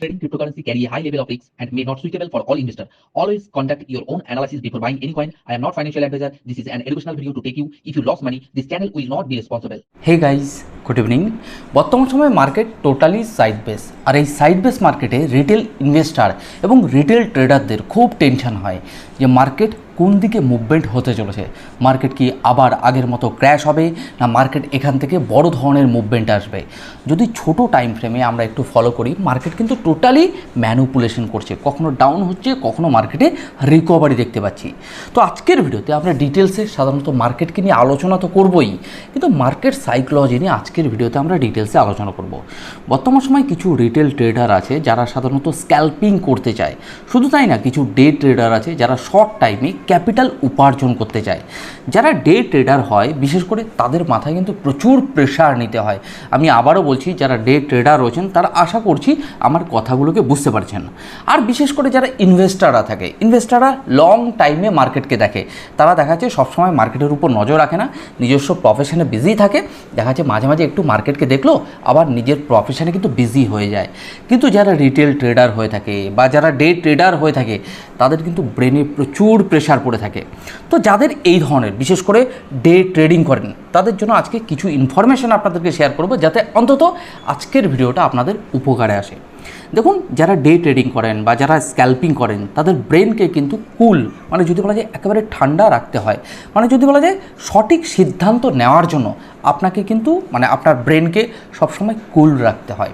Trading cryptocurrency carry a high level of risk and may not suitable for all investors. Always conduct your own analysis before buying any coin. I am not financial advisor. This is an educational video to take you. If you lost money, this channel will not be responsible. Hey guys, good evening বর্তমান সময়ে market totally side base আর এই side base মার্কেটে retail investor এবং retail ট্রেডারদের খুব tension হয় যে মার্কেট কোন দিকে মুভমেন্ট হতে চলেছে? মার্কেট কি আবার আগের মতো ক্র্যাশ হবে, না মার্কেট এখান থেকে বড় ধরনের মুভমেন্ট আসবে? যদি ছোট টাইম ফ্রেমে আমরা একটু ফলো করি মার্কেট কিন্তু টোটালি ম্যানুপুলেশন করছে। কখনো ডাউন হচ্ছে, কখনো মার্কেটে রিকভারি দেখতে পাচ্ছি। তো আজকের ভিডিওতে আমরা ডিটেলসে সাধারণত মার্কেটকে নিয়ে আলোচনা তো করবই, কিন্তু মার্কেট সাইকোলজি নিয়ে আজকের ভিডিওতে আমরা ডিটেলসে আলোচনা করব। বর্তমান সময় কিছু রিটেল ট্রেডার আছে, যারা সাধারণত স্ক্যাল্পিং করতে চায়। শুধু তাই না, কিছু ডে ট্রেডার আছে, যারা শর্ট টাইমে ক্যাপিটাল উপার্জন করতে চায়। যারা ডে ট্রেডার হয়, বিশেষ করে তাদের মাথায় কিন্তু প্রচুর প্রেশার নিতে হয়। আমি আবারও বলছি, যারা ডে ট্রেডার রয়েছেন, তারা আশা করছি আমার কথাগুলোকে বুঝতে পারছেন। আর বিশেষ করে যারা ইনভেস্টাররা থাকে ইনভেস্টাররা লং টাইমে মার্কেটকে দেখে। তারা দেখা যাচ্ছে সবসময় মার্কেটের উপর নজর রাখে না, নিজস্ব প্রফেশনে বিজি থাকে। দেখা যাচ্ছে মাঝে মাঝে একটু মার্কেটকে দেখল, আবার নিজের প্রফেশনে কিন্তু বিজি হয়ে যায়। কিন্তু যারা রিটেল ট্রেডার হয়ে থাকে বা যারা ডে ট্রেডার হয়ে থাকে, তাদের কিন্তু ব্রেনে প্রচুর প্রেশার পড়ে থাকে। তো যাদের এই ধরনের, বিশেষ করে ডে ট্রেডিং করেন, তাদের জন্য আজকে কিছু ইনফরমেশন আপনাদেরকে শেয়ার করব, যাতে অন্তত আজকের ভিডিওটা আপনাদের উপকারে আসে। দেখুন, যারা ডে ট্রেডিং করেন বা যারা স্ক্যাল্পিং করেন, তাদের ব্রেনকে কিন্তু কুল মানে যদি বলা যায় একেবারে ঠান্ডা রাখতে হয় মানে যদি বলা যায় সঠিক সিদ্ধান্ত নেওয়ার জন্য আপনাকে কিন্তু মানে আপনার ব্রেনকে সবসময় কুল রাখতে হয়।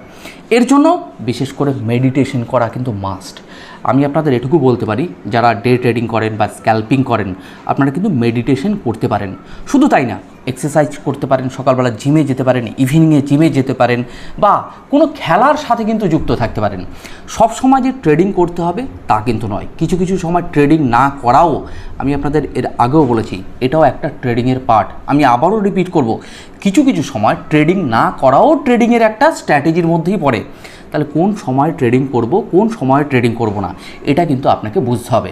এর জন্য বিশেষ করে মেডিটেশন করা কিন্তু মাস্ট আমি আপনাদের এটুকু বলতে পারি, যারা ডে ট্রেডিং করেন বা স্ক্যাল্পিং করেন, আপনারা কিন্তু মেডিটেশন করতে পারেন। শুধু তাই না এক্সারসাইজ করতে পারেন, সকালবেলা জিমে যেতে পারেন ইভিনিংয়ে জিমে যেতে পারেন, বা কোনো খেলার সাথে কিন্তু যুক্ত থাকতে পারেন। সব সময় যে ট্রেডিং করতে হবে, তা কিন্তু নয়। কিছু কিছু সময় ট্রেডিং না করাও আমি আপনাদের এর আগেও বলেছি, এটাও একটা ট্রেডিংয়ের পার্ট আমি আবারও রিপিট করব, কিছু কিছু সময় ট্রেডিং না করাও ট্রেডিংয়ের একটা স্ট্র্যাটেজির মধ্যেই পড়ে। তাহলে কোন সময় ট্রেডিং করব, কোন সময় ট্রেডিং করব না, এটা কিন্তু আপনাকে বুঝতে হবে।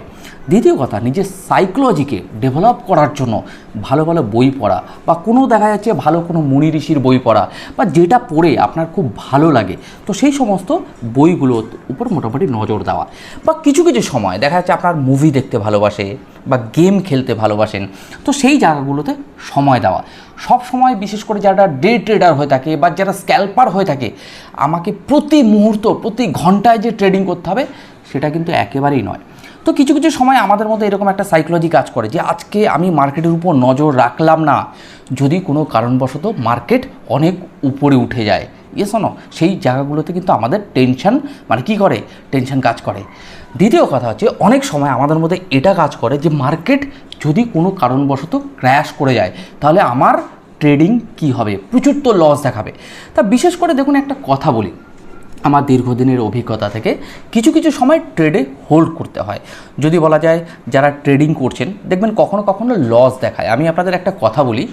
দ্বিতীয় কথা নিজের সাইকোলজিকে ডেভেলপ করার জন্য ভালো ভালো বই পড়া বা কোনো দেখা যাচ্ছে ভালো কোনো মুনি ঋষির বই পড়া বা যেটা পড়ে আপনার খুব ভালো লাগে, তো সেই সমস্ত বইগুলোর উপর মোটামুটি নজর দেওয়া। বা কিছু কিছু সময় দেখা যাচ্ছে আপনার মুভি দেখতে ভালোবাসে বা গেম খেলতে ভালোবাসেন, তো সেই জায়গাগুলোতে সময় দেওয়া। সব সময় বিশেষ করে যারা ডে ট্রেডার হয়ে থাকে বা যারা স্ক্যাল্পার হয়ে থাকে, আমাকে প্রতি মুহূর্ত, প্রতি ঘন্টায় যে ট্রেডিং করতে হবে, সেটা কিন্তু একেবারেই নয়। তো কিছু কিছু সময় আমাদের মধ্যে এরকম একটা সাইকোলজি কাজ করে যে আজকে আমি মার্কেটের উপর নজর রাখলাম না। যদি কোনো কারণবশত মার্কেট অনেক উপরে উঠে যায়। ইয়ে শোনো সেই জায়গাগুলোতে কিন্তু আমাদের টেনশন মানে কি করে? টেনশন কাজ করে। দ্বিতীয় কথা হচ্ছে, অনেক সময় আমাদের মধ্যে এটা কাজ করে যে মার্কেট যদি কোনো কারণবশত ক্র্যাশ করে যায়, তাহলে আমার ট্রেডিং কি হবে? প্রচুর তো লস দেখাবে। তা বিশেষ করে দেখুন একটা কথা বলি। আমার দীর্ঘদিনের অভিজ্ঞতা থেকে কিছু কিছু সময় ট্রেডে হোল্ড করতে হয়। যদি বলা যায় যারা ট্রেডিং করছেন, দেখবেন কখনো কখনো লস দেখায়। আমি আপনাদের একটা কথা বলি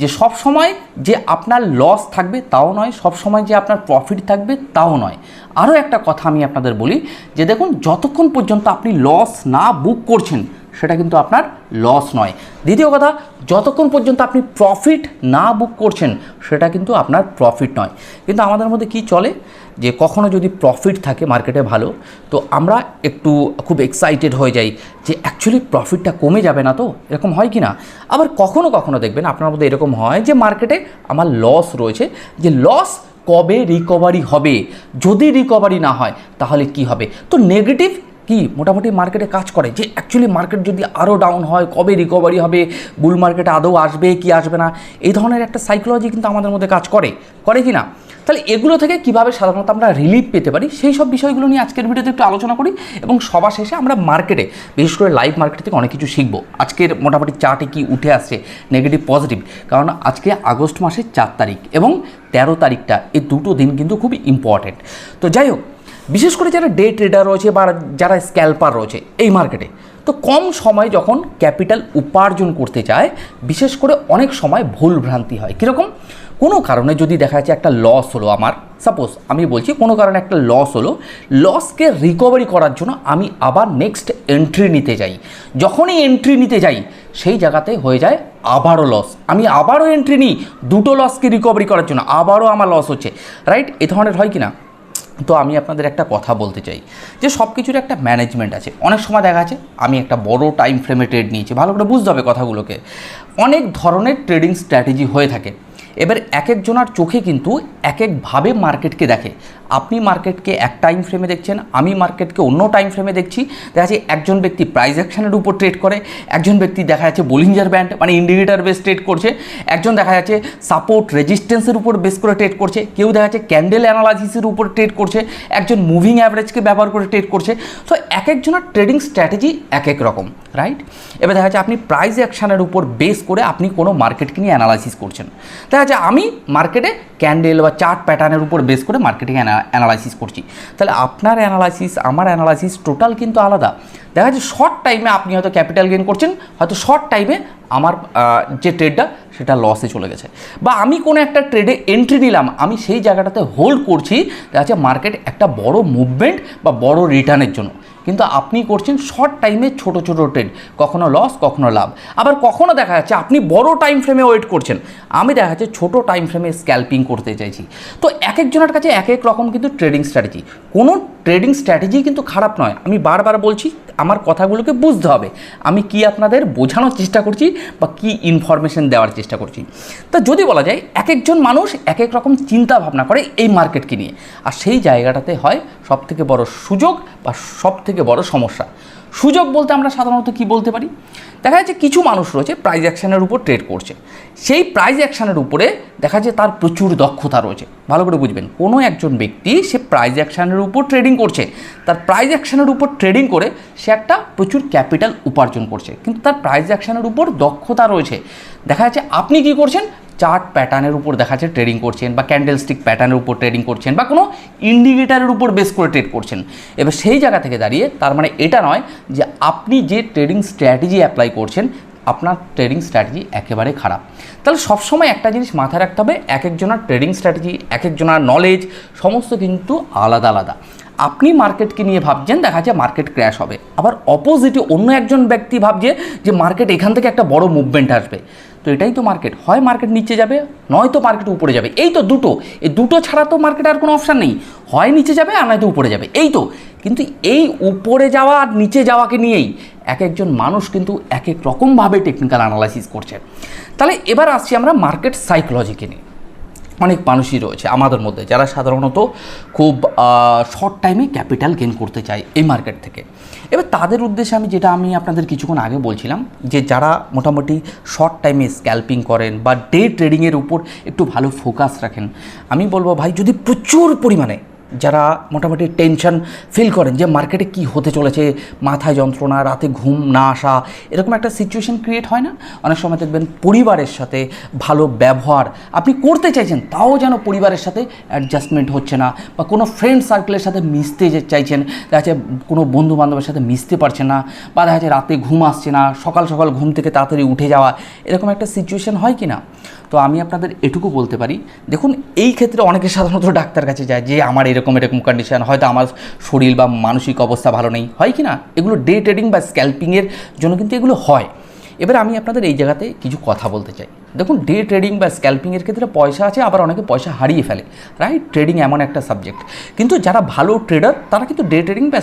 যে সব সময় যে আপনার লস থাকবে তাও নয়, সব সময় যে আপনার প্রফিট থাকবে তাও নয়। আরও একটা কথা আমি আপনাদের বলি যে দেখুন, যতক্ষণ পর্যন্ত আপনি লস না বুক করছেন সেটা কিন্তু আপনার লস নয়। দ্বিতীয় কথা, যতক্ষণ পর্যন্ত আপনি প্রফিট না বুক করছেন, সেটা কিন্তু আপনার প্রফিট নয়। কিন্তু আমাদের মধ্যে কি চলে? যে কখনো যদি প্রফিট থাকে মার্কেটে ভালো, তো আমরা একটু খুব এক্সাইটেড হয়ে যাই যে অ্যাকচুয়ালি প্রফিটটা কমে যাবে না তো? এরকম হয় কি না? আবার কখনো কখনো দেখবেন, আপনার মধ্যে এরকম হয় যে মার্কেটে আমার লস রয়েছে, যে লস কবে রিকভারি হবে? যদি রিকভারি না হয়, তাহলে কি হবে? তো নেগেটিভ কি মোটামুটি মার্কেটে কাজ করে? যে অ্যাকচুয়ালি মার্কেট যদি আরও ডাউন হয়, কবে রিকভারি হবে বুল মার্কেটে আদৌ আসবে, কি আসবে না, এই ধরনের একটা সাইকোলজি কিন্তু আমাদের মধ্যে কাজ করে। করে কি না? তাহলে এগুলো থেকে কীভাবে সাধারণত আমরা রিলিফ পেতে পারি, সেই সব বিষয়গুলো নিয়ে আজকের ভিডিওতে একটু আলোচনা করি এবং সবার শেষে আমরা মার্কেটে বিশেষ করে লাইভ মার্কেট থেকে অনেক কিছু শিখব। আজকের মোটামুটি চার্টে কি উঠে আসছে নেগেটিভ পজিটিভ কারণ আজকে আগস্ট মাসের চার তারিখ এবং তেরো তারিখটা, এই দুটো দিন কিন্তু খুবই ইম্পর্টেন্ট তো যাই হোক বিশেষ করে যারা ডে ট্রেডার রয়েছে বা যারা স্ক্যাল্পার রয়েছে এই মার্কেটে তো কম সময় যখন ক্যাপিটাল উপার্জন করতে চায়, বিশেষ করে অনেক সময় ভুল ভ্রান্তি হয়। কীরকম? কোনো কারণে যদি দেখা যাচ্ছে একটা লস হলো আমার সাপোজ আমি বলছি কোনো কারণে একটা লস হলো লসকে রিকভারি করার জন্য আমি আবার নেক্সট এন্ট্রি নিতে যাই। যখনই এন্ট্রি নিতে যাই, সেই জায়গাতে হয়ে যায় আবারও লস আমি আবারও এন্ট্রি নিই, দুটো লসকে রিকভারি করার জন্য আবারও আমার লস হচ্ছে। রাইট এ ধরনের হয় কি না তো আমি আপনাদের একটা কথা বলতে চাই, যে সব কিছুর একটা ম্যানেজমেন্ট আছে। অনেক সময় দেখা যাচ্ছে, আমি একটা বড় টাইম ফ্রেমে ট্রেড নিয়েছি, ভালো করে বুঝতে হবে কথাগুলোকে। অনেক ধরনের ট্রেডিং স্ট্র্যাটেজি হয়ে থাকে। এবার এক একজনার চোখে কিন্তু এক একভাবে মার্কেটকে দেখে। আপনি মার্কেটকে এক টাইম ফ্রেমে দেখছেন, আমি মার্কেটকে অন্য টাইম ফ্রেমে দেখছি। দেখা যাচ্ছে একজন ব্যক্তি প্রাইস অ্যাকশনের উপর ট্রেড করে, একজন ব্যক্তি দেখা যাচ্ছে বোলিঞ্জার ব্যান্ড মানে ইন্ডিকেটার বেস ট্রেড করছে, একজন দেখা যাচ্ছে সাপোর্ট রেজিস্ট্যান্সের উপর বেস করে ট্রেড করছে, কেউ দেখা যাচ্ছে ক্যান্ডেল অ্যানালাইসিসের উপর ট্রেড করছে, একজন মুভিং অ্যাভারেজকে ব্যবহার করে ট্রেড করছে। তো এক একজনের ট্রেডিং স্ট্র্যাটেজি এক এক রকম রাইট এবার দেখা যাচ্ছে আপনি প্রাইস অ্যাকশনের উপর বেস করে আপনি কোনো মার্কেটকে নিয়ে অ্যানালাইসিস করছেন। দেখা যাচ্ছে আমি মার্কেটে ক্যান্ডেল বা চার্ট প্যাটার্নের উপর বেস করে মার্কেটিং অ্যানালাইসিস করছি। তাহলে আপনার অ্যানালাইসিস আমার অ্যানালাইসিস টোটাল কিন্তু আলাদা। দেখা যাচ্ছে শর্ট টাইমে আপনি হয়তো ক্যাপিটাল গেন করছেন, হয়তো শর্ট টাইমে আমার যে ট্রেডটা সেটা লসে চলে গেছে। বা আমি কোনো একটা ট্রেডে এন্ট্রি নিলাম, আমি সেই জায়গাটাতে হোল্ড করছি, দেখা যাচ্ছে মার্কেট একটা বড় মুভমেন্ট বা বড় রিটার্নের জন্য। কিন্তু আপনি করছেন শর্ট টাইমে ছোট ছোট ট্রেড কখনো লস কখনো লাভ। আবার কখনো দেখা যাচ্ছে আপনি বড় টাইম ফ্রেমে ওয়েট করছেন। আমি দেখা যাচ্ছে ছোট টাইম ফ্রেমে স্ক্যাল্পিং করতে চাইছি। তো এক একজনের কাছে এক এক রকম কিন্তু ট্রেডিং স্ট্র্যাটেজি কোনো ট্রেডিং স্ট্র্যাটেজি কিন্তু খারাপ নয়। আমি বারবার বলছি, আমার কথাগুলোকে বুঝতে হবে। আমি কি আপনাদের বোঝানোর চেষ্টা করছি বা কি ইনফরমেশন দেওয়ার চেষ্টা করছি? তা যদি বলা যায়, এক একজন মানুষ এক এক রকম চিন্তা ভাবনা করে এই মার্কেটকে নিয়ে। আর সেই জায়গাটাতে হয় সবথেকে বড় সুযোগ বা সবথেকে বড় সমস্যা। সুযোগ বলতে আমরা সাধারণত কি বলতে পারি? দেখা যাচ্ছে কিছু মানুষ রয়েছে প্রাইজ অ্যাকশনের উপর ট্রেড করছে। সেই প্রাইজ অ্যাকশনের উপরে দেখা যায় তার প্রচুর দক্ষতা রয়েছে। ভালো করে বুঝবেন, কোনো একজন ব্যক্তি সে প্রাইজ অ্যাকশানের উপর ট্রেডিং করছে। তার প্রাইজ অ্যাকশনের উপর ট্রেডিং করে সে একটা প্রচুর ক্যাপিটাল উপার্জন করছে। কিন্তু তার প্রাইজ অ্যাকশনের উপর দক্ষতা রয়েছে। দেখা যাচ্ছে আপনি কি করছেন? চার্ট প্যাটার্নের উপর দেখা যাচ্ছে ট্রেডিং করছেন বা ক্যান্ডেল স্টিক প্যাটার্নের উপর ট্রেডিং করছেন বা কোনো ইন্ডিকেটারের উপর বেস করে ট্রেড করছেন। এবার সেই জায়গা থেকে দাঁড়িয়ে তার মানে এটা নয় যে আপনি যে ট্রেডিং স্ট্র্যাটেজি অ্যাপ্লাই করছেন, আপনার ট্রেডিং স্ট্র্যাটেজি একেবারে খারাপ। তাহলে সবসময় একটা জিনিস মাথায় রাখতে হবে এক একজনের ট্রেডিং স্ট্র্যাটেজি এক একজনের নলেজ সমস্ত কিন্তু আলাদা আলাদা। আপনি মার্কেটকে নিয়ে ভাবছেন, দেখা যাচ্ছে মার্কেট ক্র্যাশ হবে। আবার অপোজিটে অন্য একজন ব্যক্তি ভাবছে যে মার্কেট এখান থেকে একটা বড় মুভমেন্ট আসবে। তো এটাই তো মার্কেট হয় মার্কেট নিচে যাবে নয়তো মার্কেট উপরে যাবে। এই তো দুটো। এই দুটো ছাড়া তো মার্কেট আর কোনো অপশান নেই। হয় নিচে যাবে আর নয়তো উপরে যাবে। এই তো। কিন্তু এই উপরে যাওয়া আর নিচে যাওয়াকে নিয়েই এক একজন মানুষ কিন্তু এক এক রকমভাবে টেকনিক্যাল অ্যানালাইসিস করছে। তাহলে এবার আসছি আমরা মার্কেট সাইকোলজিকে নিয়ে। অনেক মানুষই রয়েছে আমাদের মধ্যে যারা সাধারণত খুব শর্ট টাইমে ক্যাপিটাল গেন করতে চায় এই মার্কেট থেকে। এবার তাদের উদ্দেশ্যে আমি যেটা আমি আপনাদের কিছুক্ষণ আগে বলছিলাম, যে যারা মোটামুটি শর্ট টাইমে স্ক্যাল্পিং করেন বা ডে ট্রেডিংয়ের উপর একটু ভালো ফোকাস রাখেন, আমি বলব ভাই, যদি প্রচুর পরিমাণে যারা মোটামুটি টেনশন ফিল করেন যে মার্কেটে কি হতে চলেছে, মাথায় যন্ত্রণা, রাতে ঘুম না আসা, এরকম একটা সিচুয়েশন ক্রিয়েট হয় না? অনেক সময় দেখবেন পরিবারের সাথে ভালো ব্যবহার আপনি করতে চাইছেন, তাও যেন পরিবারের সাথে অ্যাডজাস্টমেন্ট হচ্ছে না বা কোনো ফ্রেন্ড সার্কেলের সাথে মিশতে চাইছেন, দেখা যাচ্ছে কোনো বন্ধু বান্ধবের সাথে মিশতে পারছে না বা দেখা যাচ্ছে রাতে ঘুম আসছে না, সকাল সকাল ঘুম থেকে তাড়াতাড়ি উঠে যাওয়া, এরকম একটা সিচুয়েশন হয় কি না? তো আমি আপনাদের এটুকু বলতে পারি, দেখুন, এই ক্ষেত্রে অনেকে সাধারণত ডাক্তার কাছে যায় যে, আমার এরকম এরকম কন্ডিশন হয়তো আমার শরীর বা মানসিক অবস্থা ভালো নেই। হয় কি না? এগুলো ডে ট্রেডিং বা স্ক্যাল্পিংয়ের জন্য কিন্তু এগুলো হয়। এবার আমি আপনাদের এই জায়গাতে কিছু কথা বলতে চাই। দেখুন ডে ট্রেডিং বা স্ক্যাল্পিংয়ের ক্ষেত্রে পয়সা আছে, আবার অনেকে পয়সা হারিয়ে ফেলে রাইট ট্রেডিং এমন একটা সাবজেক্ট কিন্তু যারা ভালো ট্রেডার তারা কিন্তু ডে ট্রেডিং বা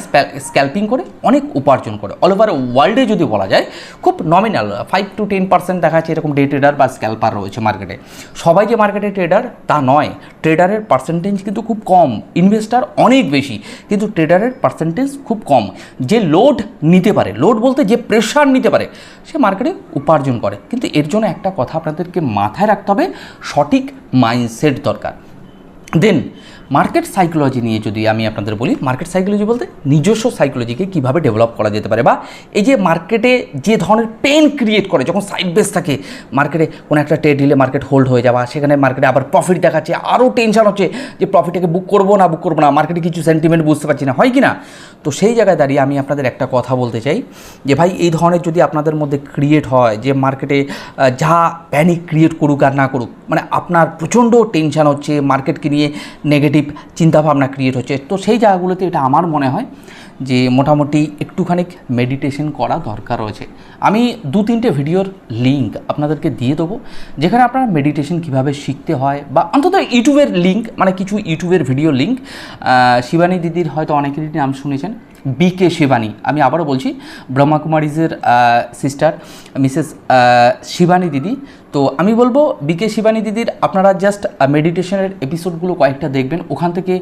স্ক্যাল্পিং করে অনেক উপার্জন করে। অল ওভার ওয়ার্ল্ডে যদি বলা যায়, খুব nominal five to ten percent দেখা যাচ্ছে এরকম ডে ট্রেডার বা স্ক্যাল্পার রয়েছে মার্কেটে সবাই যে মার্কেটে ট্রেডার তা নয়। ট্রেডারের পার্সেন্টেজ কিন্তু খুব কম। ইনভেস্টার অনেক বেশি, কিন্তু ট্রেডারের পার্সেন্টেজ খুব কম। যে লোড নিতে পারে লোড বলতে যে প্রেশার নিতে পারে, সে মার্কেটে উপার্জন করে। কিন্তু এর জন্য একটা কথা আপনাদেরকে মাথায় রাখতে হবে সঠিক মাইন্ডসেট দরকার। দেন মার্কেট সাইকোলজি নিয়ে যদি আমি আপনাদের বলি, মার্কেট সাইকোলজি বলতে নিজস্ব সাইকোলজিকে কীভাবে ডেভেলপ করা যেতে পারে বা এই যে মার্কেটে যে ধরনের পেন ক্রিয়েট করে, যখন সাইড বেস থাকে মার্কেটে কোনো একটা ট্রেড দিলে মার্কেট হোল্ড হয়ে যাওয়া, সেখানে মার্কেটে আবার প্রফিট দেখাচ্ছে, আরও টেনশন হচ্ছে যে প্রফিটটাকে বুক করব না বুক করব না মার্কেটে কিছু সেন্টিমেন্ট বুঝতে পারছি না, হয় কি না? তো সেই জায়গায় দাঁড়িয়ে আমি আপনাদের একটা কথা বলতে চাই যে ভাই, এই ধরনের যদি আপনাদের মধ্যে ক্রিয়েট হয়, যে মার্কেটে যা প্যানিক ক্রিয়েট করুক আর না করুক মানে আপনার প্রচণ্ড টেনশন হচ্ছে মার্কেটকে নিয়ে নেগেটিভ চিন্তাভাবনা ক্রিয়েট হচ্ছে। তো সেই জায়গাগুলোতে এটা আমার মনে হয় যে মোটামুটি একটুখানি মেডিটেশন করা দরকার রয়েছে। আমি দু তিনটে ভিডিওর লিঙ্ক আপনাদেরকে দিয়ে দেবো, যেখানে আপনারা মেডিটেশন কীভাবে শিখতে হয় বা অন্তত ইউটিউবের লিঙ্ক মানে কিছু ইউটিউবের ভিডিও লিঙ্ক শিবানী দিদির হয়তো অনেকেরই নাম শুনেছেন বি কে শিবানী। আমি আবারও বলছি ব্রহ্মাকুমারিজের সিস্টার মিসেস শিবানী দিদি। তো আমি বলব বিকে শিবানী দিদির, আপনারা জাস্ট মেডিটেশনের এপিসোডগুলো কয়েকটা দেখবেন। ওখান থেকে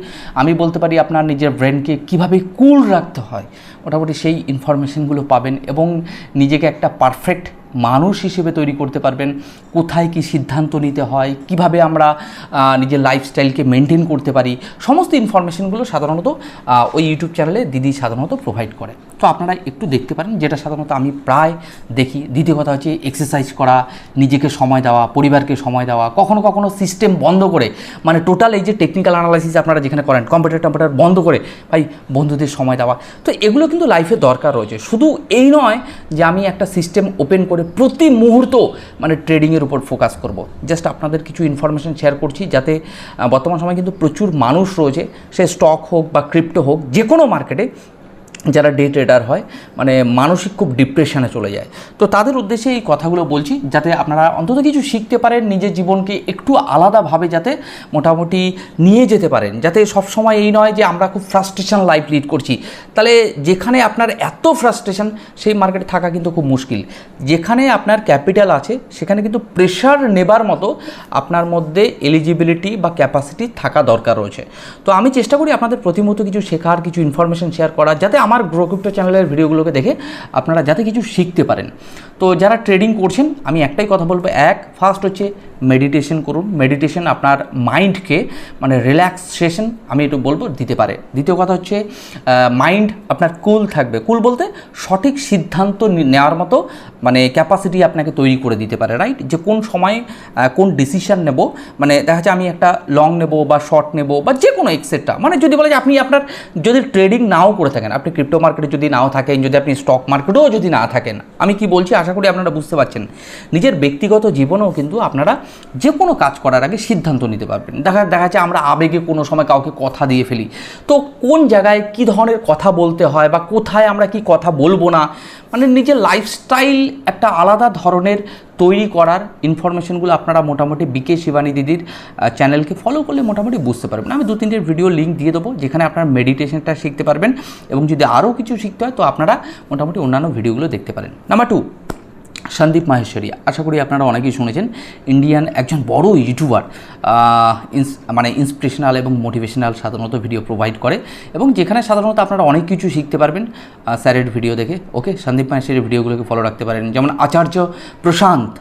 আমি বলতে পারি আপনার নিজের ব্রেনকে কীভাবে কুল রাখতে হয়, মোটামুটি সেই ইনফরমেশনগুলো পাবেন এবং নিজেকে একটা পারফেক্ট মানুষ হিসেবে তৈরি করতে পারবেন। কোথায় কি সিদ্ধান্ত নিতে হয়, কীভাবে আমরা নিজের লাইফস্টাইলকে মেনটেন করতে পারি, সমস্ত ইনফরমেশনগুলো সাধারণত ওই ইউটিউব চ্যানেলে দিদি সাধারণত প্রোভাইড করে। তো আপনারা একটু দেখতে পারেন, যেটা সাধারণত আমি প্রায় দেখি। দ্বিতীয় কথা হচ্ছে এক্সারসাইজ করা, নিজেকে সময় দেওয়া, পরিবারকে সময় দেওয়া, কখনো কখনো সিস্টেম বন্ধ করে মানে টোটাল এই যে টেকনিক্যাল অ্যানালাইসিস আপনারা যেখানে করেন কম্পিউটার টম্পিউটার বন্ধ করে, ভাই বন্ধুদের সময় দেওয়া। তো এগুলো কিন্তু লাইফে দরকার রয়েছে। শুধু এই নয় যে আমি একটা সিস্টেম ওপেন করে প্রতি মুহূর্ত মানে ট্রেডিংয়ের উপর ফোকাস করব। জাস্ট আপনাদের কিছু ইনফরমেশন শেয়ার করছি যাতে বর্তমান সময়ে কিন্তু প্রচুর মানুষ রয়েছে, সে স্টক হোক বা ক্রিপ্টো হোক যে কোনো মার্কেটে যারা ডে ট্রেডার হয় মানে মানসিক খুব ডিপ্রেশনে চলে যায়। তো তাদের উদ্দেশ্যে এই কথাগুলো বলছি, যাতে আপনারা অন্তত কিছু শিখতে পারেন, নিজের জীবনকে একটু আলাদাভাবে যাতে মোটামুটি নিয়ে যেতে পারেন। যাতে সবসময় এই নয় যে আমরা খুব ফ্রাস্ট্রেশন লাইফ লিড করছি। তাহলে যেখানে আপনার এত ফ্রাস্ট্রেশন সেই মার্কেটে থাকা কিন্তু খুব মুশকিল। যেখানে আপনার ক্যাপিটাল আছে, সেখানে কিন্তু প্রেশার নেবার মতো আপনার মধ্যে এলিজিবিলিটি বা ক্যাপাসিটি থাকা দরকার রয়েছে। তো আমি চেষ্টা করি আপনাদের প্রতিমতো কিছু শেখার, কিছু ইনফরমেশন শেয়ার করার, যাতে আমার গ্রো ক্রিপ্টো চ্যানেলের ভিডিওগুলোকে দেখে আপনারা যাতে কিছু শিখতে পারেন। তো যারা ট্রেডিং করছেন, আমি একটাই কথা বলব, এক ফার্স্ট হচ্ছে মেডিটেশন করুন। মেডিটেশন আপনার মাইন্ডকে মানে রিল্যাক্সেশন আমি একটু বলব, দিতে পারে। দ্বিতীয় কথা হচ্ছে মাইন্ড আপনার কুল থাকবে। কুল বলতে সঠিক সিদ্ধান্ত নেওয়ার মতো মানে ক্যাপাসিটি আপনাকে তৈরি করে দিতে পারে রাইট যে কোন সময়ে কোন ডিসিশন নেব মানে দেখা যাচ্ছে আমি একটা লং নেব বা শর্ট নেব বা যে কোনো এক্সেট্রা মানে যদি বলে যে আপনি আপনার, যদি ট্রেডিং নাও করে থাকেন, আপনি ক্রিপ্টো মার্কেটে যদি নাও থাকেন, যদি আপনি স্টক মার্কেটেও যদি না থাকেন, আমি কি বলছি আশা করি আপনারা বুঝতে পারছেন। নিজের ব্যক্তিগত জীবনেও কিন্তু আপনারা যে কোনো কাজ করার আগে সিদ্ধান্ত নিতে পারবেন। দেখা দেখা যাচ্ছে আমরা আবেগে কোনো সময় কাউকে কথা দিয়ে ফেলি। তো কোন জায়গায় কি ধরনের কথা বলতে হয় বা কোথায় আমরা কি কথা বলব না মানে নিজের লাইফস্টাইল একটা আলাদা ধরনের তৈরি করার ইনফরমেশনগুলো আপনারা মোটামুটি বিকে শিবানী দিদির চ্যানেলকে ফলো করলে মোটামুটি বুঝতে পারবেন। আমি দু তিনটের ভিডিও লিঙ্ক দিয়ে দেবো, যেখানে আপনারা মেডিটেশনটা শিখতে পারবেন এবং যদি আরও কিছু শিখতে হয়, তো আপনারা মোটামুটি অন্যান্য ভিডিওগুলো দেখতে পারেন। নাম্বার টু সন্দীপ মাহেশ্বরী আশা করি আপনারা অনেকেই শুনেছেন ইন্ডিয়ান একজন বড় ইউটিউবার মানে ইন্সপিরেশনাল এবং মোটিভেশনাল সাধারণত ভিডিও প্রোভাইড করে এবং যেখানে সাধারণত আপনারা অনেক কিছু শিখতে পারবেন স্যারের ভিডিও দেখে। ওকে সন্দীপ মাহেশ্বরীর ভিডিওগুলোকে ফলো রাখতে পারেন। যেমন আচার্য প্রশান্ত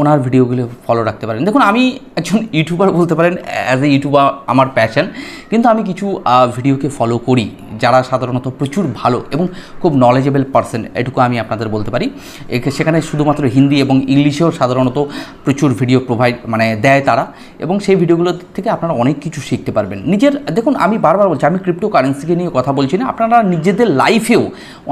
ওনার ভিডিওগুলো ফলো রাখতে পারেন। দেখুন, আমি একজন ইউটিউবার বলতে পারেন অ্যাজ এ ইউটিউবার আমার প্যাশন কিন্তু আমি কিছু ভিডিওকে ফলো করি, যারা সাধারণত প্রচুর ভালো এবং খুব নলেজেবল পার্সন এটুকু আমি আপনাদের বলতে পারি। সেখানে শুধুমাত্র হিন্দি এবং ইংলিশেও সাধারণত প্রচুর ভিডিও প্রোভাইড মানে দেয় তারা, এবং সেই ভিডিওগুলো থেকে আপনারা অনেক কিছু শিখতে পারবেন। নিজের, দেখুন, আমি বারবার বলছি, আমি ক্রিপ্টো কারেন্সিকে নিয়ে কথা বলছি না, আপনারা নিজেদের লাইফেও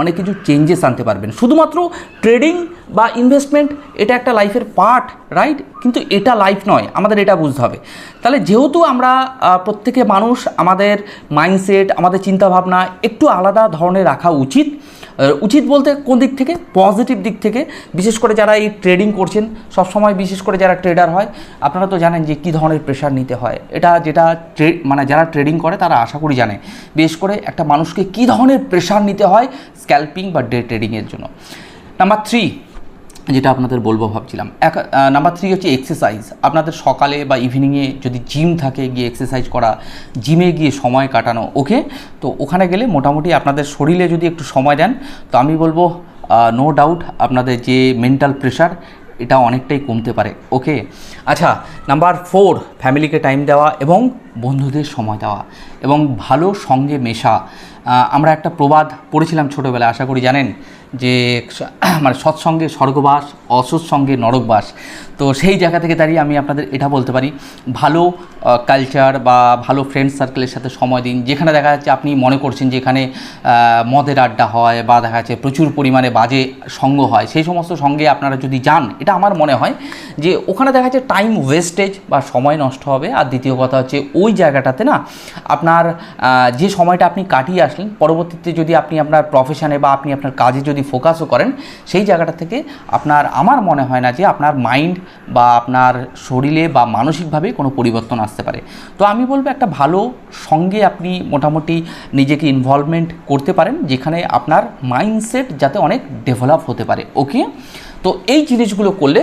অনেক কিছু চেঞ্জেস আনতে পারবেন। শুধুমাত্র ট্রেডিং বা ইনভেস্টমেন্ট এটা একটা লাইফের পার্ট রাইট কিন্তু এটা লাইফ নয়, আমাদের এটা বুঝতে হবে। তাহলে যেহেতু আমরা প্রত্যেকে মানুষ, আমাদের মাইন্ডসেট আমাদের চিন্তাভাবনা একটু আলাদা ধরনের রাখা উচিত। উচিত বলতে কোন দিক থেকে? পজিটিভ দিক থেকে। বিশেষ করে যারা এই ট্রেডিং করছেন, সবসময় বিশেষ করে যারা ট্রেডার হয়, আপনারা তো জানেন যে কী ধরনের প্রেশার নিতে হয়। এটা যেটা ট্রে মানে যারা ট্রেডিং করে, তারা আশা করি জানে। বিশেষ করে একটা মানুষকে কী ধরনের প্রেশার নিতে হয় স্ক্যাল্পিং বা ডে ট্রেডিংয়ের জন্য। নাম্বার থ্রি যেটা আপনাদের বলব ভাবছিলাম। এক নাম্বার থ্রি হচ্ছে এক্সারসাইজ আপনাদের সকালে বা ইভিনিংয়ে যদি জিম থাকে, গিয়ে এক্সারসাইজ করা জিমে গিয়ে সময় কাটানো ওকে তো ওখানে গেলে মোটামুটি আপনাদের শরীরে যদি একটু সময় দেন, তো আমি বলব নো ডাউট আপনাদের যে মেন্টাল প্রেশার এটা অনেকটাই কমতে পারে ওকে আচ্ছা নাম্বার ফোর ফ্যামিলিকে টাইম দেওয়া এবং বন্ধুদের সময় দেওয়া এবং ভালো সঙ্গে মেশা। আমরা একটা প্রবাদ পড়েছিলাম ছোটোবেলায়, আশা করি জানেন? যে মানে সৎসঙ্গে স্বর্গবাস অসৎসঙ্গে নরকবাস। তো সেই জায়গা থেকে দাঁড়িয়ে আমি আপনাদের এটা বলতে পারি, ভালো কালচার বা ভালো ফ্রেন্ড সার্কেলের সাথে সময় দিন। যেখানে দেখা যাচ্ছে আপনি মনে করছেন যে এখানে মদের আড্ডা হয় বা দেখা যাচ্ছে প্রচুর পরিমাণে বাজে সঙ্গ হয়, সেই সমস্ত সঙ্গে আপনারা যদি যান, এটা আমার মনে হয় যে ওখানে দেখা যাচ্ছে টাইম ওয়েস্টেজ বা সময় নষ্ট হবে। আর দ্বিতীয় কথা হচ্ছে ওই জায়গাটাতে না, আপনার যে সময়টা আপনি কাটিয়ে আসলেন, পরবর্তীতে যদি আপনি আপনার প্রফেশনে বা আপনি আপনার কাজে যদি ফোকাসও করেন, সেই জায়গাটা থেকে আপনার, আমার মনে হয় না যে আপনার মাইন্ড বা আপনার শরীরে বা মানসিকভাবে কোনো পরিবর্তন আসতে পারে। তো আমি বলব একটা ভালো সঙ্গে আপনি মোটামুটি নিজেকে ইনভলভমেন্ট করতে পারেন, যেখানে আপনার মাইন্ডসেট যাতে অনেক ডেভেলপ হতে পারে ওকে তো এই জিনিসগুলো করলে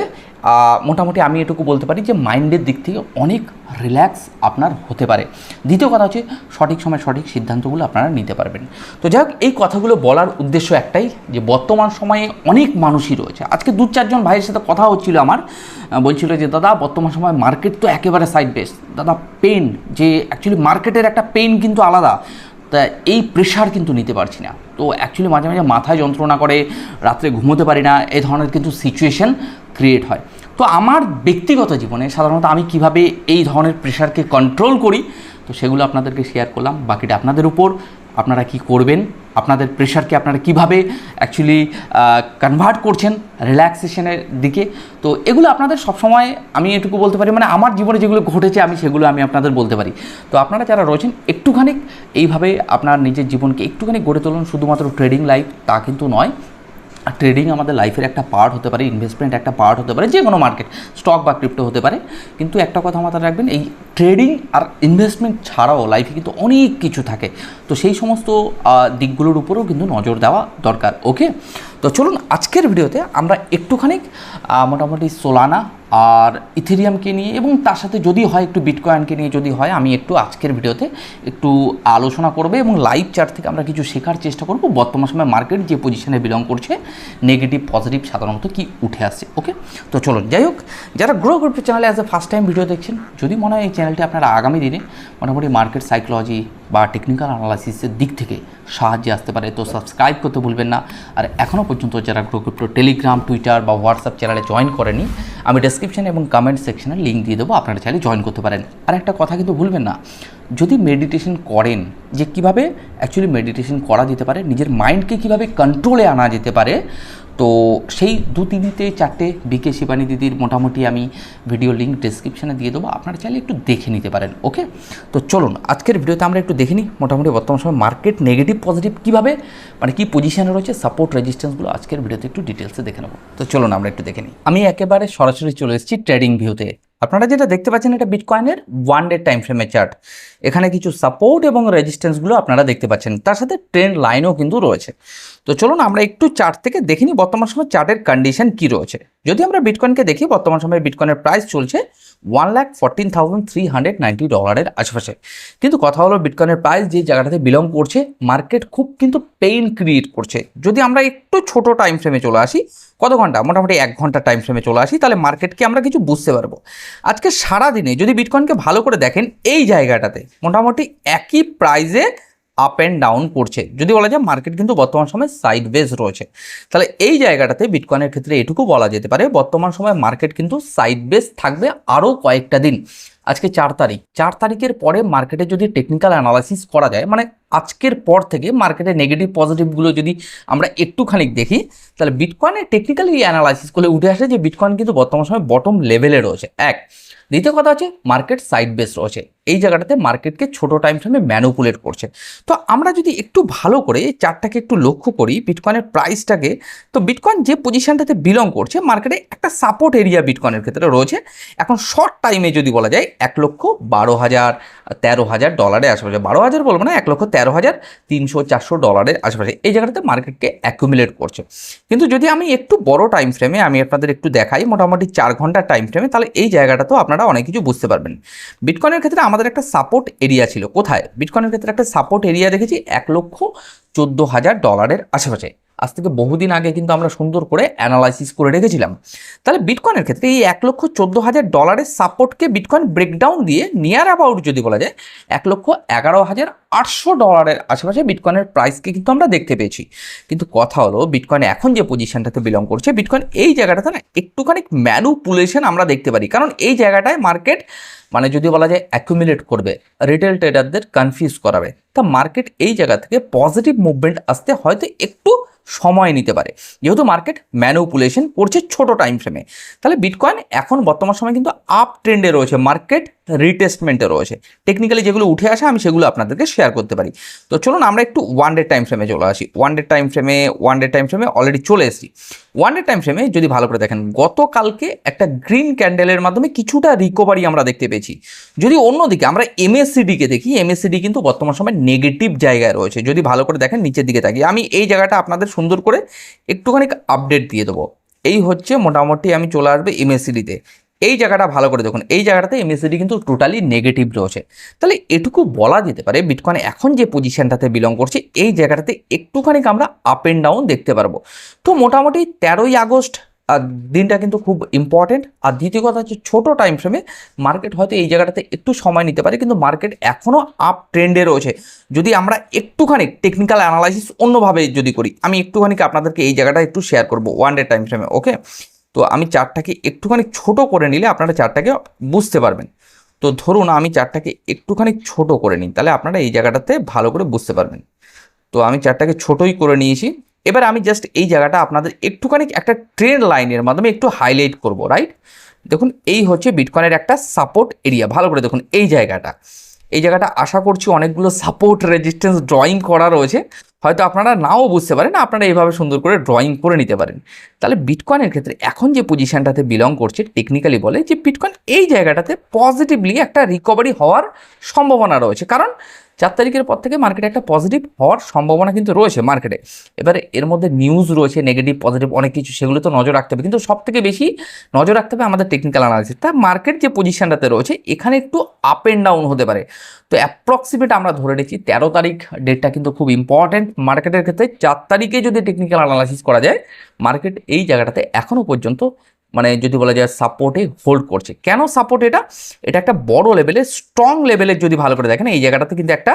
মোটামুটি আমি এটুকু বলতে পারি যে মাইন্ডের দিক থেকে অনেক রিল্যাক্স আপনার হতে পারে। দ্বিতীয় কথা হচ্ছে সঠিক সময় সঠিক সিদ্ধান্তগুলো আপনারা নিতে পারবেন। তো যাই হোক, এই কথাগুলো বলার উদ্দেশ্য একটাই যে বর্তমান সময়ে অনেক মানুষই রয়েছে। আজকে দু চারজন ভাইয়ের সাথে কথা হচ্ছিল আমার বলছিল যে, দাদা, বর্তমান সময় মার্কেট তো একেবারে সাইড বেস দাদা পেন যে অ্যাকচুয়ালি মার্কেটের একটা পেন কিন্তু আলাদা। তা এই প্রেশার কিন্তু নিতে পারছি না। তো অ্যাকচুয়ালি মাঝে মাঝে মাথায় যন্ত্রণা করে, রাত্রে ঘুমোতে পারি না এই ধরনের কিন্তু সিচুয়েশন ক্রিয়েট হয়। তো আমার ব্যক্তিগত জীবনে সাধারণত আমি কীভাবে এই ধরনের প্রেশারকে কন্ট্রোল করি, তো সেগুলো আপনাদেরকে শেয়ার করলাম। বাকিটা আপনাদের উপর, আপনারা কি করবেন, আপনাদের প্রেশারকে আপনারা কীভাবে অ্যাকচুয়ালি কনভার্ট করছেন রিল্যাক্সেশনের দিকে। তো এগুলো আপনাদের সবসময় আমি এটুকু বলতে পারি মানে আমার জীবনে যেগুলো ঘটেছে, আমি সেগুলো আমি আপনাদের বলতে পারি। তো আপনারা যারা রয়েছেন, একটুখানি এইভাবে আপনার নিজের জীবনকে একটুখানি গড়ে তুলুন, শুধুমাত্র ট্রেডিং লাইফ তা কিন্তু নয়। ট্রেডিং আমাদের লাইফের একটা পার্ট হতে পারে ইনভেস্টমেন্ট একটা পার্ট হতে পারে যে কোনো মার্কেট স্টক বা ক্রিপ্টো হতে পারে। কিন্তু একটা কথা মাথায় রাখবেন, এই ট্রেডিং আর ইনভেস্টমেন্ট ছাড়াও লাইফে কিন্তু অনেক কিছু থাকে। তো সেই সমস্ত দিকগুলোর উপরেও কিন্তু নজর দেওয়া দরকার ওকে তো চলুন আজকের ভিডিওতে আমরা একটুখানি মোটামুটি সোলানা আর ইথেরিয়ামকে নিয়ে এবং তার সাথে যদি হয় একটু বিটকয়েনকে নিয়ে যদি হয়, আমি একটু আজকের ভিডিওতে একটু আলোচনা করবে এবং লাইভ চার্ট থেকে আমরা কিছু শেখার চেষ্টা করব। বর্তমান সময় মার্কেট যে পজিশনে বিলং করছে নেগেটিভ পজিটিভ সাধারণত কি উঠে আসছে ওকে তো চলুন, যাই হোক, যারা গ্রো গ্রুপের চ্যানেলে as a first time video দেখছেন, যদি মনে হয় এই চ্যানেলটি আপনারা আগামী দিনে মোটামুটি মার্কেট সাইকোলজি বা টেকনিক্যাল অ্যানালাইসিসের দিক থেকে সাহায্যে আসতে পারে, তো সাবস্ক্রাইব করতে ভুলবেন না। আর এখনও পর্যন্ত যারা গ্রো টেলিগ্রাম টুইটার বা হোয়াটসঅ্যাপ চ্যানেলে জয়েন করেনি আমি ডেসক্রিপশান এবং কমেন্ট সেকশানে লিঙ্ক দিয়ে দেবো, আপনারা চাইলে জয়েন করতে পারেন। আর একটা কথা কিন্তু ভুলবেন না, যদি মেডিটেশন করেন, যে কীভাবে অ্যাকচুয়ালি মেডিটেশন করা যেতে পারে, নিজের মাইন্ডকে কীভাবে কন্ট্রোলে আনা যেতে পারে তো সেই দু তিনটে চারটে বিকে শিবানী দিদির মোটামুটি আমি ভিডিও লিঙ্ক ডিসক্রিপশানে দিয়ে দেবো। আপনারা চাইলে একটু দেখে নিতে পারেন ওকে তো চলুন, আজকের ভিডিওতে আমরা একটু দেখে নিই মোটামুটি বর্তমান সময় মার্কেট নেগেটিভ পজিটিভ কীভাবে মানে কী পজিশানে রয়েছে সাপোর্ট রেজিস্ট্যান্সগুলো আজকের ভিডিওতে একটু ডিটেলসে দেখে নেব। তো চলুন আমরা একটু দেখে নিই। আমি একেবারে সরাসরি চলে এসেছি ট্রেডিং ভিউতে আপনারা যেটা দেখতে পাচ্ছেন এটা বিটকয়েনের ওয়ান ডে টাইম ফ্রেমের চার্ট এখানে কিছু সাপোর্ট এবং রেজিস্ট্যান্সগুলো আপনারা দেখতে পাচ্ছেন। তার সাথে ট্রেন্ড লাইনও কিন্তু রয়েছে। তো চলুন আমরা একটু চার্ট থেকে দেখে নিই বর্তমান সময় চার্টের কন্ডিশন কি রয়েছে। যদি আমরা বিটকয়েনকে দেখি, বর্তমান সময়ে বিটকয়েনের প্রাইস চলছে one lakh fourteen thousand three hundred ninety ডলারের আশেপাশে। কিন্তু কথা হলো বিটকয়েনের প্রাইস যে জায়গাটাতে বিলং করছে মার্কেট খুব কিন্তু পেইন ক্রিয়েট করছে। যদি আমরা একটু ছোট টাইম ফ্রেমে চলে আসি কত ঘণ্টা? মোটামুটি এক ঘণ্টা টাইম ফ্রেমে চলে আসি, তাহলে মার্কেটকে আমরা কিছু বুঝতে পারব। আজকে সারা দিনে যদি বিটকয়েনকে ভালো করে দেখেন, এই জায়গাটাতে মোটামুটি একই প্রাইজে আপ অ্যান্ড ডাউন করছে। যদি বলা যায় মার্কেট কিন্তু বর্তমান সময় সাইড বেস রয়েছে। তাহলে এই জায়গাটাতে বিটকয়েনের ক্ষেত্রে এটুকু বলা যেতে পারে, বর্তমান সময় মার্কেট কিন্তু সাইড বেস থাকবে আরও কয়েকটা দিন। আজকে চার তারিখ। চার তারিখের পরে মার্কেটে যদি টেকনিক্যাল অ্যানালাইসিস করা যায় মানে আজকের পর থেকে মার্কেটে নেগেটিভ পজিটিভগুলো যদি আমরা একটুখানি দেখি, তাহলে বিটকয়েনের টেকনিক্যালি অ্যানালাইসিস করলে উঠে আসে যে বিটকয়েন কিন্তু বর্তমান সময় বটম লেভেলে রয়েছে। এক, দ্বিতীয় কথা হচ্ছে মার্কেট সাইড বেস রয়েছে। এই জায়গাটাতে মার্কেটকে ছোট টাইম ফ্রেমে ম্যানুপুলেট করছে। তো আমরা যদি একটু ভালো করে চারটাকে একটু লক্ষ্য করি বিটকয়েনের প্রাইসটাকে তো বিটকয়েন যে পজিশনটাতে বিলং করছে মার্কেটে একটা সাপোর্ট এরিয়া বিটকয়েনের ক্ষেত্রে রয়েছে। এখন শর্ট টাইমে যদি বলা যায়, এক লক্ষ বারো হাজার, তেরো হাজার ডলারের আশেপাশে, বারো হাজার বলব না, এক লক্ষ তেরো হাজার তিনশো চারশো ডলারের আশেপাশে, এই জায়গাটাতে মার্কেটকে অ্যাকুমুলেট করছে। কিন্তু যদি আমি একটু বড় টাইম ফ্রেমে আমি আপনাদের একটু দেখাই, মোটামুটি চার ঘণ্টার টাইম ফ্রেমে তাহলে এই জায়গাটা তো আপনারা অনেক কিছু বুঝতে পারবেন। বিটকয়েনের ক্ষেত্রে আমাদের একটা সাপোর্ট এরিয়া ছিল। কোথায়? বিটকয়েনের ক্ষেত্রে একটা সাপোর্ট এরিয়া দেখেছি, এক লক্ষ চোদ্দ হাজার ডলারের আশেপাশে। আজ থেকে বহুদিন আগে কিন্তু আমরা সুন্দর করে অ্যানালাইসিস করে রেখেছিলাম। তাহলে বিটকয়েনের ক্ষেত্রে এই এক লক্ষ চোদ্দ হাজার ডলারের সাপোর্টকে বিটকয়েন ব্রেকডাউন দিয়ে নিয়ার অ্যাবাউট যদি বলা যায়, এক লক্ষ এগারো হাজার আটশো ডলারের আশেপাশে বিটকয়েনের প্রাইসকে কিন্তু আমরা দেখতে পেয়েছি। কিন্তু কথা হলো বিটকয়েন এখন যে পজিশনটাতে বিলং করছে বিটকয়েন এই জায়গাটাতে না একটুখানি ম্যানুপুলেশন আমরা দেখতে পারি। কারণ এই জায়গাটায় মার্কেট মানে যদি বলা যায় অ্যাকুমুলেট করবে রিটেল ট্রেডারদের কনফিউজ করাবে, তা মার্কেট এই জায়গা থেকে পজিটিভ মুভমেন্ট আসতে হয়তো একটু সময় নিতে পারে। যেহেতু মার্কেট ম্যানুপুলেশন পড়ছে ছোট টাইম ফ্রেমে তাহলে বিটকয়েন এখন বর্তমান সময় কিন্তু আপ ট্রেন্ডে রয়েছে। মার্কেট রিটেস্টমেন্টে রয়েছে। টেকনিক্যালি যেগুলো উঠে আসে, আমি সেগুলো আপনাদেরকে শেয়ার করতে পারি। তো চলুন আমরা একটু ওয়ান ডে টাইম ফ্রেমে চলে আসি। ওয়ান ডে টাইম ফ্রেমে ওয়ান ডে টাইম ফ্রেমে অলরেডি চলে এসেছি। ওয়ান ডে টাইম ফ্রেমে যদি ভালো করে দেখেন, গতকালকে একটা গ্রিন ক্যান্ডেলের মাধ্যমে কিছুটা রিকভারি আমরা দেখতে পেয়েছি। যদি অন্যদিকে আমরা এমএসসিডিকে দেখি এমএসসিডি কিন্তু বর্তমান সময় নেগেটিভ জায়গায় রয়েছে। যদি ভালো করে দেখেন, নিচের দিকে থাকি আমি এই জায়গাটা আপনাদের সুন্দর করে একটুখানি আপডেট দিয়ে দেবো। এই হচ্ছে মোটামুটি আমি চলে আসবে এমএসসিডিতে এই জায়গাটা ভালো করে দেখুন। এই জায়গাটাতে এমএসসিডি কিন্তু টোটালি নেগেটিভ রয়েছে। তাহলে এটুকু বলা যেতে পারে বিটকয়েন এখন যে পজিশনটাতে বিলং করছে, এই জায়গাটাতে একটুখানি আমরা আপ অ্যান্ড ডাউন দেখতে পারব। তো মোটামুটি তেরোই আগস্ট, আর দিনটা কিন্তু খুব ইম্পর্টেন্ট আর দ্বিতীয় কথা হচ্ছে ছোটো টাইম ফ্রেমে মার্কেট হয়তো এই জায়গাটাতে একটু সময় নিতে পারে, কিন্তু মার্কেট এখনও আপ ট্রেন্ডে রয়েছে। যদি আমরা একটুখানি টেকনিক্যাল অ্যানালাইসিস অন্যভাবে যদি করি, আমি একটুখানি আপনাদেরকে এই জায়গাটা একটু শেয়ার করব ওয়ান ডে টাইম ফ্রেমে ওকে তো আমি চারটাকে একটুখানি ছোট করে নিলে আপনারা চারটাকে বুঝতে পারবেন। তো ধরুন আমি চারটাকে একটুখানি ছোট করে নিই, তাহলে আপনারা এই জায়গাটাতে ভালো করে বুঝতে পারবেন। তো আমি চারটাকে ছোটই করে নিয়েছি। এবার আমি জাস্ট এই জায়গাটা আপনাদের একটুখানি একটা ট্রেন লাইনের মাধ্যমে একটু হাইলাইট করব রাইট দেখুন, এই হচ্ছে বিটকয়েনের একটা সাপোর্ট এরিয়া ভালো করে দেখুন এই জায়গাটা। এই জায়গাটা আশা করছি অনেকগুলো সাপোর্ট রেজিস্ট্যান্স ড্রয়িং করা রয়েছে। হয়তো আপনারা নাও বুঝতে পারেন, আপনারা এইভাবে সুন্দর করে ড্রয়িং করে নিতে পারেন। তাহলে বিটকয়েনের ক্ষেত্রে এখন যে পজিশনটাতে বিলং করছে টেকনিক্যালি বলে যে বিটকয়েন এই জায়গাটাতে পজিটিভলি একটা রিকভারি হওয়ার সম্ভাবনা রয়েছে। কারণ চার তারিখের পর থেকে মার্কেটে একটা পজিটিভ হওয়ার সম্ভাবনা কিন্তু রয়েছে মার্কেটে এবারে এর মধ্যে নিউজ রয়েছে নেগেটিভ পজিটিভ অনেক কিছু, সেগুলো তো নজর রাখতে হবে। কিন্তু সব থেকে বেশি নজর রাখতে হবে আমাদের টেকনিক্যাল অ্যানালিসিস তা মার্কেট যে পজিশনটাতে রয়েছে, এখানে একটু আপ অ্যান্ড ডাউন হতে পারে। তো অ্যাপ্রক্সিমেট আমরা ধরে নিচ্ছি, তেরো তারিখ ডেটটা কিন্তু খুব ইম্পর্ট্যান্ট মার্কেটের ক্ষেত্রে চার তারিখে যদি টেকনিক্যাল অ্যানালাইসিস করা যায় মার্কেট এই জায়গাটাতে এখনও পর্যন্ত মানে যদি বলা যায় সাপোর্টে হোল্ড করছে। কেন সাপোর্ট এটা? এটা একটা বড় লেভেলে স্ট্রং লেভেলের যদি ভালো করে দেখেন, এই জায়গাটাতে কিন্তু একটা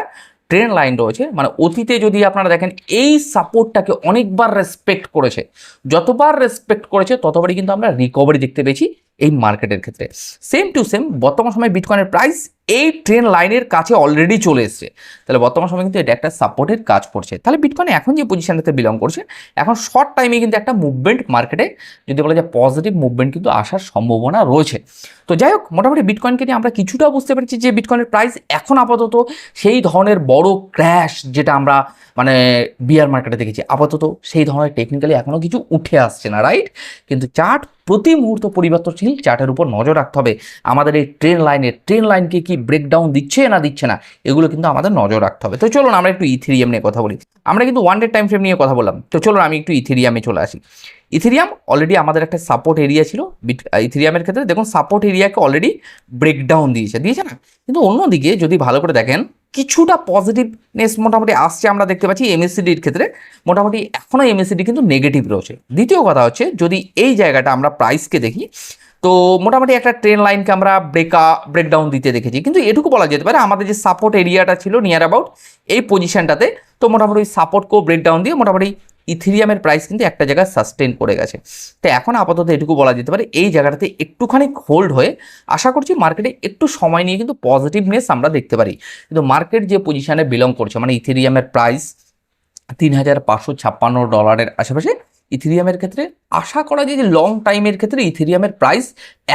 ট্রেন লাইন রয়েছে। মানে অতীতে যদি আপনারা দেখেন, এই সাপোর্টটাকে অনেকবার রেসপেক্ট করেছে। যতবার রেসপেক্ট করেছে, ততবারই কিন্তু আমরা রিকভারি দেখতে পেয়েছি এই মার্কেটের ক্ষেত্রে। সেম টু সেম বর্তমান সময় বিটকয়েনের প্রাইস এই ট্রেন লাইনের কাছে অলরেডি চলে এসছে। তাহলে বর্তমান সময় কিন্তু এটা একটা সাপোর্টের কাজ করছে। তাহলে বিটকয়েন এখন যে পজিশনটাতে বিলং করছে, এখন শর্ট টাইমে কিন্তু একটা মুভমেন্ট মার্কেটে যদি বলা যায় পজিটিভ মুভমেন্ট কিন্তু আসার সম্ভাবনা রয়েছে। তো যাই হোক, মোটামুটি বিটকয়েনকে নিয়ে আমরা কিছুটা বুঝতে পেরেছি যে বিটকয়েনের প্রাইস এখন আপাতত সেই ধরনের বড় ক্র্যাশ যেটা আমরা মানে বিয়ার মার্কেটে দেখেছি। আপাতত সেই ধরনের টেকনিক্যালি এখনও কিছু উঠে আসছে না রাইট কিন্তু চার্ট প্রতি মুহূর্ত পরিবর্তনশীল চার্টের উপর নজর রাখতে হবে। আমাদের এই ট্রেন লাইনের ট্রেন লাইনকে কি ব্রেকডাউন দিচ্ছে না দিচ্ছে না, এগুলো কিন্তু আমাদের নজর রাখতে হবে। তো চলুন আমরা একটু ইথেরিয়াম নিয়ে কথা বলি। আমরা কিন্তু ওয়ান ডে টাইম ফ্রেম নিয়ে কথা বললাম। তো চলুন আমি একটু ইথেরিয়ামে চলে আসি। ইথেরিয়াম অলরেডি আমাদের একটা সাপোর্ট এরিয়া ছিল। ইথেরিয়ামের ক্ষেত্রে দেখুন সাপোর্ট এরিয়াকে অলরেডি ব্রেকডাউন দিয়েছে। দিয়েছে না? কিন্তু অন্যদিকে যদি ভালো করে দেখেন, কিছুটা পজিটিভনেস মোটামুটি আসছে আমরা দেখতে পাচ্ছি এমএসসিডির ক্ষেত্রে। মোটামুটি এখনও এমএসসিডি কিন্তু নেগেটিভ রয়েছে। দ্বিতীয় কথা হচ্ছে যদি এই জায়গাটা আমরা প্রাইসকে দেখি তো মোটামুটি একটা ট্রেন লাইনকে আমরা ব্রেকা ব্রেকডাউন দিতে দেখেছি। কিন্তু এটুকু বলা যেতে পারে, আমাদের যে সাপোর্ট এরিয়াটা ছিল নিয়ার অ্যাবাউট এই পজিশনটাতে তো মোটামুটি ওই সাপোর্টকেও ব্রেকডাউন দিয়ে মোটামুটি ইথিরিয়ামের প্রাইস কিন্তু একটা জায়গায় সাস্টেন করে গেছে। তো এখন আপাতত এটুকু বলা যেতে পারে, এই জায়গাটাতে একটুখানি হোল্ড হয়ে আশা করছি মার্কেটে একটু সময় নিয়ে কিন্তু পজিটিভনেস আমরা দেখতে পারি। কিন্তু মার্কেট যে পজিশনে বিলং করছে মানে ইথিরিয়ামের প্রাইস তিন হাজার পাঁচশো ছাপ্পান্ন ডলারের আশেপাশে ইথেরিয়ামের ক্ষেত্রে, আশা করা যায় যে লং টাইমের ক্ষেত্রে ইথেরিয়ামের প্রাইস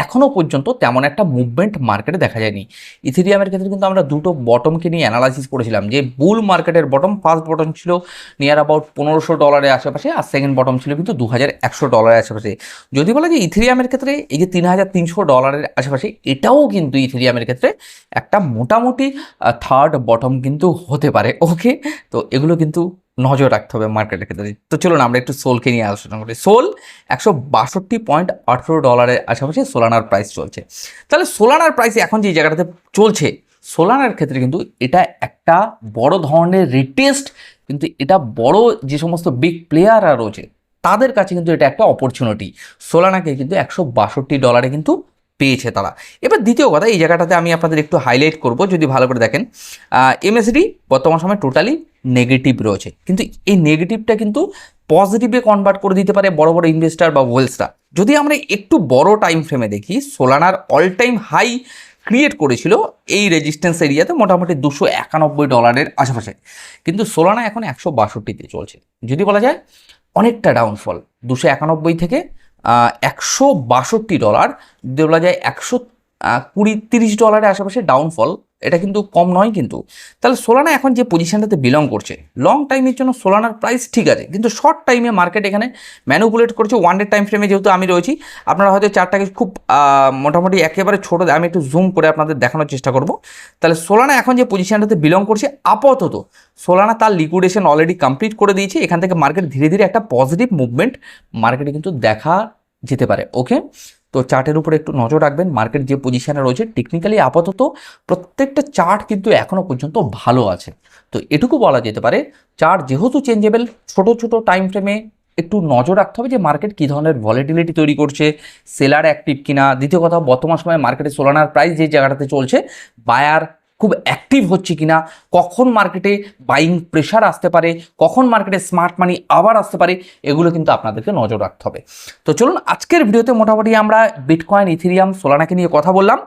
এখনও পর্যন্ত তেমন একটা মুভমেন্ট মার্কেটে দেখা যায়নি। ইথেরিয়ামের ক্ষেত্রে কিন্তু আমরা দুটো বটমকে নিয়ে অ্যানালাইসিস করেছিলাম, যে বুল মার্কেটের বটম ফার্স্ট বটম ছিল নিয়ার অ্যাবাউট পনেরোশো ডলারের আশেপাশে আর সেকেন্ড বটম ছিল কিন্তু দু হাজার একশো ডলারের আশেপাশে। যদি বলা যায় ইথেরিয়ামের ক্ষেত্রে এই যে তিন হাজার তিনশো ডলারের আশেপাশে, এটাও কিন্তু ইথেরিয়ামের ক্ষেত্রে একটা মোটামুটি থার্ড বটম কিন্তু হতে পারে ওকে তো এগুলো কিন্তু নজর রাখতে হবে মার্কেটের ক্ষেত্রে। তো চলুন আমরা একটু সোলকে নিয়ে আলোচনা করি। সোল একশো বাষট্টি পয়েন্ট আঠেরো ডলারের আশেপাশে সোলানার প্রাইস চলছে। তাহলে সোলানার প্রাইস এখন যে জায়গাটাতে চলছে সোলানার ক্ষেত্রে কিন্তু এটা একটা বড় ধরনের রিটেস্ট কিন্তু এটা বড় যে সমস্ত বিগ প্লেয়াররা রয়েছে, তাদের কাছে কিন্তু এটা একটা অপরচুনিটি সোলানাকে কিন্তু একশো বাষট্টি ডলারে কিন্তু পেয়েছে তারা। এবার দ্বিতীয় কথা, এই জায়গাটাতে আমি আপনাদের একটু হাইলাইট করব, যদি ভালো করে দেখেন। এমএসডি বর্তমান সময় টোটালি নেগেটিভ রয়েছে। কিন্তু এই নেগেটিভটা কিন্তু পজিটিভে কনভার্ট করে দিতে পারে বড় বড় ইনভেস্টার বা ওয়েলসরা যদি আমরা একটু বড় টাইম ফ্রেমে দেখি সোলানার অল টাইম হাই ক্রিয়েট করেছিল এই রেজিস্ট্যান্স এরিয়াতে মোটামুটি দুশো একানব্বই ডলারের আশেপাশে। কিন্তু সোলানা এখন একশো বাষট্টিতে চলছে। যদি বলা যায়, অনেকটা ডাউনফল দুশো একানব্বই থেকে একশো বাষট্টি ডলার যদি বলা যায়, একশো কুড়ি, তিরিশ ডলারের আশেপাশে ডাউনফল এটা কিন্তু কম নয় কিন্তু। তাহলে সোলানা এখন যে পজিশনটাতে বিলং করছে লং টাইমের জন্য সোলানার প্রাইস ঠিক আছে, কিন্তু শর্ট টাইমে মার্কেট এখানে ম্যানুপুলেট করছে ওয়ান ডে টাইম ফ্রেমে যেহেতু আমি রয়েছি, আপনারা হয়তো চারটাকে খুব মোটামুটি একেবারে ছোটো আমি একটু জুম করে আপনাদের দেখানোর চেষ্টা করব। তাহলে সোলানা এখন যে পজিশনটাতে বিলং করছে, আপাতত সোলানা তার লিকুইডেশন অলরেডি কমপ্লিট করে দিয়েছে, এখান থেকে মার্কেট ধীরে ধীরে একটা পজিটিভ মুভমেন্ট মার্কেটে কিন্তু দেখা যেতে পারে ওকে তো চার্টের উপরে একটু নজর রাখবেন, মার্কেট যে পজিশানে রয়েছে টেকনিক্যালি আপাতত প্রত্যেকটা চার্ট কিন্তু এখনও পর্যন্ত ভালো আছে। তো এটুকু বলা যেতে পারে, চার্ট যেহেতু চেঞ্জেবল ছোট ছোট টাইম ফ্রেমে একটু নজর রাখতে হবে যে মার্কেট কী ধরনের ভলেটিলিটি তৈরি করছে সেলার অ্যাক্টিভ কিনা। দ্বিতীয় কথা, বর্তমান সময়ে মার্কেটে সোলানার প্রাইস যে জায়গাটাতে চলছে বায়ার খুব অ্যাক্টিভ হচ্ছে কিনা, কখন মার্কেটে বাইং প্রেশার আসতে পারে, কখন মার্কেটে স্মার্ট মানি আবার আসতে পারে, এগুলো কিন্তু আপনাদেরকে নজর রাখতে হবে। তো চলুন আজকের ভিডিওতে মোটামুটি আমরা বিটকয়েন ইথিরিয়াম সোলানাকে নিয়ে কথা বললাম।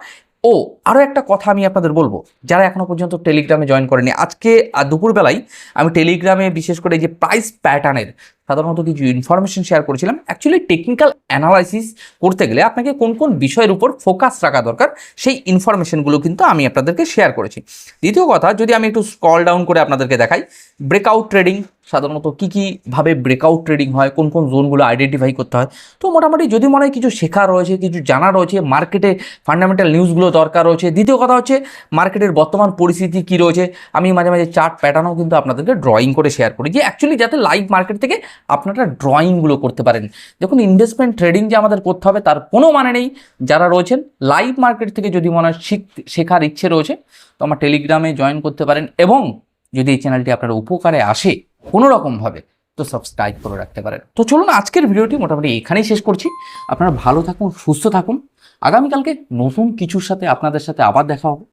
ও আরও একটা কথা আমি আপনাদের বলব, যারা এখনও পর্যন্ত টেলিগ্রামে জয়েন করেনি, আজকে দুপুরবেলায় আমি টেলিগ্রামে বিশেষ করে যে প্রাইস প্যাটার্নের সাধারণত কিছু ইনফরমেশন শেয়ার করেছিলাম। অ্যাকচুয়ালি টেকনিক্যাল অ্যানালাইসিস করতে গেলে আপনাকে কোন কোন বিষয়ের উপর ফোকাস রাখা দরকার, সেই ইনফরমেশনগুলো কিন্তু আমি আপনাদেরকে শেয়ার করেছি। দ্বিতীয় কথা, যদি আমি একটু স্ক্রল ডাউন করে আপনাদেরকে দেখাই ব্রেকআউট ট্রেডিং সাধারণত কী কীভাবে ব্রেকআউট ট্রেডিং হয়, কোন কোন জোনগুলো আইডেন্টিফাই করতে হয়, তো মোটামুটি যদি মনে হয় কিছু শেখা রয়েছে, কিছু জানা রয়েছে মার্কেটে ফান্ডামেন্টাল নিউজগুলো দরকার রয়েছে, দ্বিতীয় কথা হচ্ছে মার্কেটের বর্তমান পরিস্থিতি কী রয়েছে, আমি মাঝে মাঝে চার্ট প্যাটার্নও কিন্তু আপনাদেরকে ড্রয়িং করে শেয়ার করি, যে অ্যাকচুয়ালি যাতে লাইভ মার্কেট থেকে আপনারা ড্রয়িংগুলো করতে পারেন। দেখুন ইনভেস্টমেন্ট ট্রেডিং যে আমাদের করতে হবে, তার কোনো মানে নেই। যারা রয়েছেন লাইভ মার্কেট থেকে যদি মনে হয় শিখ, শেখার ইচ্ছে রয়েছে, তো আমার টেলিগ্রামে জয়েন করতে পারেন এবং যদি এই চ্যানেলটি আপনার উপকারে আসে কোনো রকমভাবে তো সাবস্ক্রাইব করে রাখতে পারেন। তো চলুন আজকের ভিডিওটি মোটামুটি এখানেই শেষ করছি। আপনারা ভালো থাকুন, সুস্থ থাকুন। আগামীকালকে নতুন কিছুর সাথে আপনাদের সাথে আবার দেখা হবে।